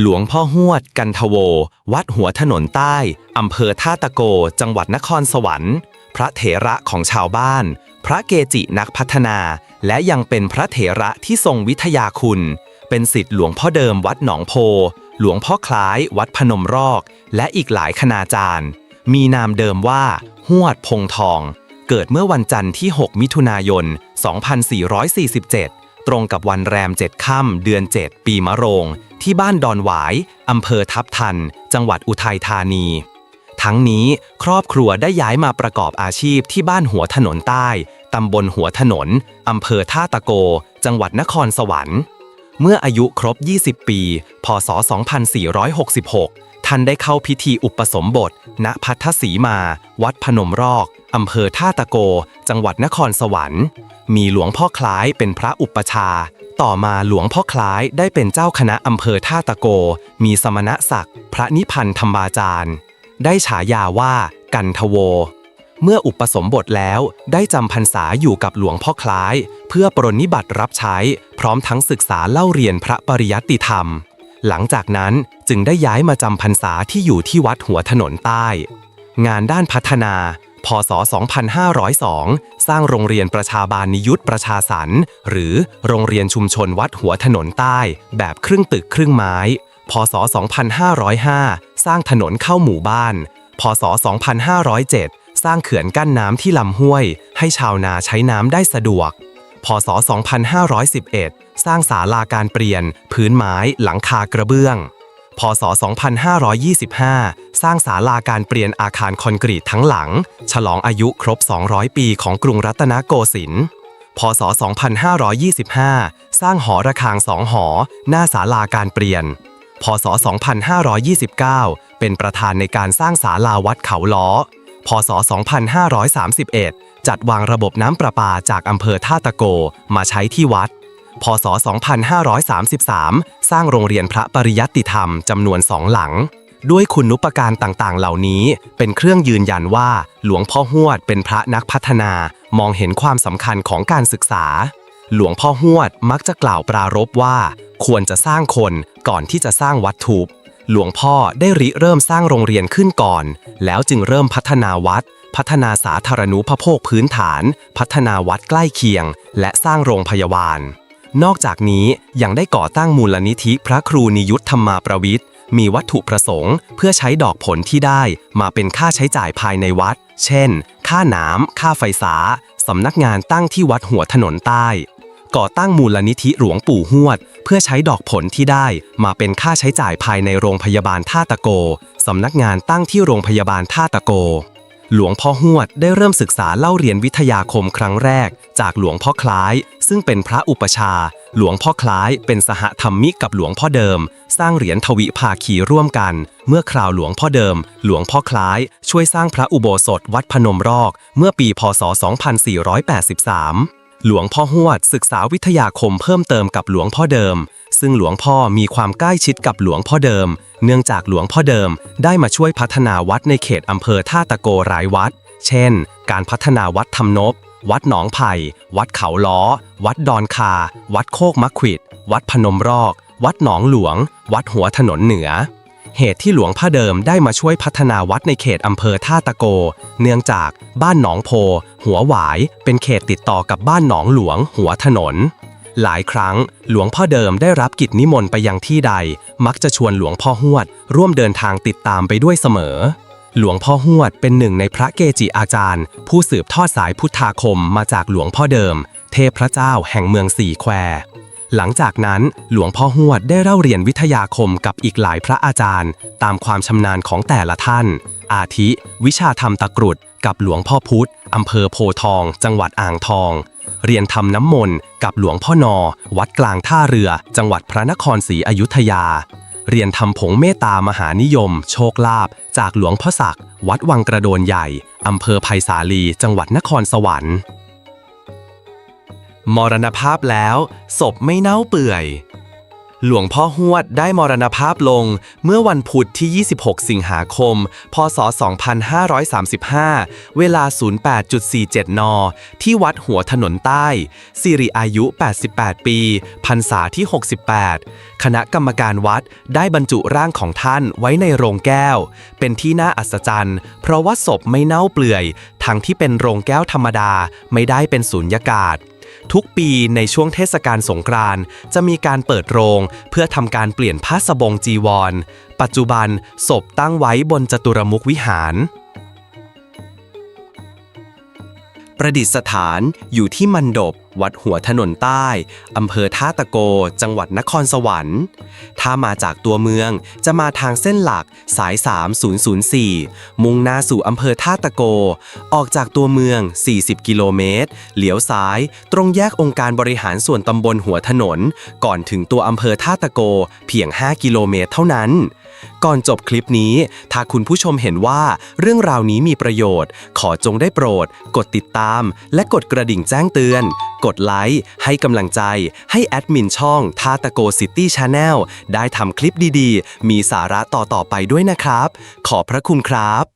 หลวงพ่อหวด กันทโว วัดหัวถนนใต้ อำเภอท่าตะโก จังหวัดนครสวรรค์ พระเถระของชาวบ้าน พระเกจินักพัฒนา และยังเป็นพระเถระที่ทรงวิทยาคุณ เป็นสิทธิ์หลวงพ่อเดิมวัดหนองโพ หลวงพ่อคล้าย วัดพนมรอก และอีกหลายคณาจารย์ มีนามเดิมว่าหวดพงทอง เกิดเมื่อวันจันทร์ที่ 6 มิถุนายน 2447 ตรงกับวันแรม7ค่ำเดือน 7 ปีมะโรง ที่บ้านดอนหวายอำเภอทับทัน จังหวัดอุทัยธานี ทั้งนี้ครอบครัวได้ย้ายมาประกอบอาชีพที่บ้านหัวถนนใต้ตำบลหัวถนนอำเภอท่าตะโก จังหวัดนครสวรรค์ เมื่ออายุครบ 20 ปี พศ 2466 ท่านได้เข้าพิธีอุปสมบท ณพัทธสีมา วัดพนมรอก อำเภอท่าตะโก จังหวัดนครสวรรค์ มีหลวงพ่อคล้ายเป็นพระอุปชา ต่อมาหลวงพ่อคล้ายได้เป็นเจ้าคณะอำเภอท่าตะโก มีสมณศักดิ์พระนิพันธ์ธรรมาจารย์ ได้ฉายาว่า กันทโว เมื่ออุปสมบทแล้วได้จำพรรษาอยู่กับหลวงพ่อคล้าย เพื่อปรนนิบัติรับใช้ พร้อมทั้งศึกษาเล่าเรียนพระปริยัติธรรม หลังจากนั้นจึงได้ย้ายมาจำพรรษาที่อยู่ที่วัดหัวถนนใต้ งานด้านพัฒนา พศ 2502 สร้างโรงเรียนประชาบาลนิยุทธประชาสรรหรือโรงเรียนชุมชนวัดหัวถนนใต้ แบบครึ่งตึกครึ่งไม้ พศ 2505 สร้างถนนเข้าหมู่บ้าน พศ 2507 สร้างเขื่อนกั้นน้ำที่ลำห้วย ให้ชาวนาใช้น้ำได้สะดวก พศ 2511 สร้างศาลาการเปลี่ยน พื้นไม้ หลังคากระเบื้อง พศ 2525 สร้างศาลาการเปลี่ยนอาคารคอนกรีตทั้งหลัง ฉลองอายุครบ 200 ปีของกรุงรัตนโกสินทร์ พศ 2525 สร้างหอระฆังสองหอ หน้าศาลาการเปลี่ยน พศ 2529 เป็นประธานในการสร้างศาลาวัดเขาล้อ พศ 2531 จัดวางระบบน้ำประปาจากอำเภอท่าตะโกมาใช้ที่วัด พศ 2533 สร้างโรงเรียนพระปริยัติธรรมจำนวนสองหลัง ด้วยคุณนุปการต่างๆ เหล่านี้ เป็นเครื่องยืนยันว่าหลวงพ่อหวดเป็นพระนักพัฒนามองเห็นความสำคัญของการศึกษา หลวงพ่อหวดมักจะกล่าวปรารภว่า ควรจะสร้างคนก่อนที่จะสร้างวัตถุหลวงพ่อได้ริเริ่มสร้างโรงเรียนขึ้นก่อน แล้วจึงเริ่มพัฒนาวัด พัฒนาสาธารณูปโภคพื้นฐาน พัฒนาวัดใกล้เคียง และสร้างโรงพยาบาล นอกจากนี้ยังได้ก่อตั้งมูลนิธิพระครูนิยุทธธรรมาประวิทย์ มีวัตถุประสงค์ เพื่อใช้ดอกผลที่ได้มาเป็นค่าใช้จ่ายภายในวัด เช่น ค่าน้ำค่าไฟฟ้าสำนักงานตั้งที่วัดหัวถนนใต้ ก่อตั้งมูลนิธิหลวงปู่หวด เพื่อใช้ดอกผลที่ได้มาเป็นค่าใช้จ่ายภายในโรงพยาบาลท่าตะโกสำนักงานตั้งที่โรงพยาบาลท่าตะโก หลวงพ่อหวดได้เริ่มศึกษาเล่าเรียนวิทยาคมครั้งแรก จากหลวงพ่อคล้าย ซึ่งเป็นพระอุปชา หลวงพ่อคล้ายเป็นสหธรรมิกกับหลวงพ่อเดิม สร้างเหรียญทวิภาคีร่วมกัน เมื่อคราวหลวงพ่อเดิม หลวงพ่อคล้าย ช่วยสร้างพระอุโบสถวัดพนมรอก เมื่อปีพศ 2483 หลวงพ่อหวดศึกษาวิทยาคมเพิ่มเติมกับหลวงพ่อเดิม ซึ่งหลวงพ่อมีความใกล้ชิดกับหลวงพ่อเดิม เนื่องจากหลวงพ่อเดิมได้มาช่วยพัฒนาวัดในเขตอำเภอท่าตะโกหลายวัด เช่น การพัฒนาวัดธรรมนบ วัดหนองไผ่ วัดเขาล้อ วัดดอนคา วัดโคกมะขวิด วัดพนมรอก วัดหนองหลวง วัดหัวถนนเหนือ เหตุที่หลวงพ่อเดิมได้มาช่วยพัฒนาวัดในเขตอำเภอท่าตะโก เนื่องจากบ้านหนองโพ หัวหวาย เป็นเขตติดต่อกับบ้านหนองหลวง หัวถนน หลายครั้งหลวงพ่อเดิมได้รับกิจนิมนต์ไปยังที่ใด มักจะชวนหลวงพ่อหวด ร่วมเดินทางติดตามไปด้วยเสมอ หลวงพ่อหวดเป็นหนึ่งในพระเกจิอาจารย์ ผู้สืบทอดสายพุทธาคมมาจากหลวงพ่อเดิม เทพพระเจ้าแห่งเมืองสี่แคว หลังจากนั้นหลวงพ่อหวดได้เล่าเรียนวิทยาคมกับอีกหลายพระอาจารย์ ตามความชำนาญของแต่ละท่าน อาทิ วิชาธรรมตะกรุด กับหลวงพ่อพุธอำเภอโพทอง จังหวัดอ่างทอง เรียนทำน้ำมนต์กับหลวงพ่อนอ วัดกลางท่าเรือ จังหวัดพระนครศรีอยุธยา เรียนทำผงเมตตามหานิยม โชคลาภจากหลวงพ่อศักดิ์วัดวังกระโดนใหญ่อำเภอไผ่สาลี จังหวัดนครสวรรค์ มรณภาพแล้วศพไม่เน่าเปื่อย หลวงพ่อหวดได้มรณภาพลงเมื่อวันพุธที่ 26 สิงหาคม พศ 2535 เวลา 08.47 น ที่วัดหัวถนนใต้ สิริอายุ 88 ปีพรรษาที่ 68 คณะกรรมการวัดได้บรรจุร่างของท่านไว้ในโรงแก้ว เป็นที่น่าอัศจรรย์ เพราะว่าศพไม่เน่าเปื่อย ทั้งที่เป็นโรงแก้วธรรมดาไม่ได้เป็นสูญญากาศ ทุกปีในช่วงเทศกาลสงกรานต์จะมีการเปิดโรง เพื่อทำการเปลี่ยนผ้าสบงจีวร ปัจจุบันศพตั้งไว้บนจตุรมุขวิหาร ประดิษฐานอยู่ที่มันดบ วัดหัวถนนใต้ อำเภอท่าตะโก จังหวัดนครสวรรค์ ถ้ามาจากตัวเมืองจะมาทางเส้นหลักสาย 3004 มุ่งหน้าสู่อำเภอท่าตะโก ออกจากตัวเมือง 40 กิโลเมตร เหลียวซ้าย ตรงแยกองค์การบริหารส่วนตำบลหัวถนน ก่อนถึงตัวอำเภอท่าตะโก เพียง 5 กิโลเมตรเท่านั้นก่อนจบคลิปนี้ ถ้าคุณผู้ชมเห็นว่าเรื่องราวนี้มีประโยชน์ ขอจงได้โปรด กดติดตาม และกดกระดิ่งแจ้งเตือน กดไลค์ ให้กำลังใจ ให้แอดมินช่องทาตะโกซิตี้ชาแนลได้ทำคลิปดีๆ มีสาระต่อๆไปด้วยนะครับ ขอบพระคุณครับ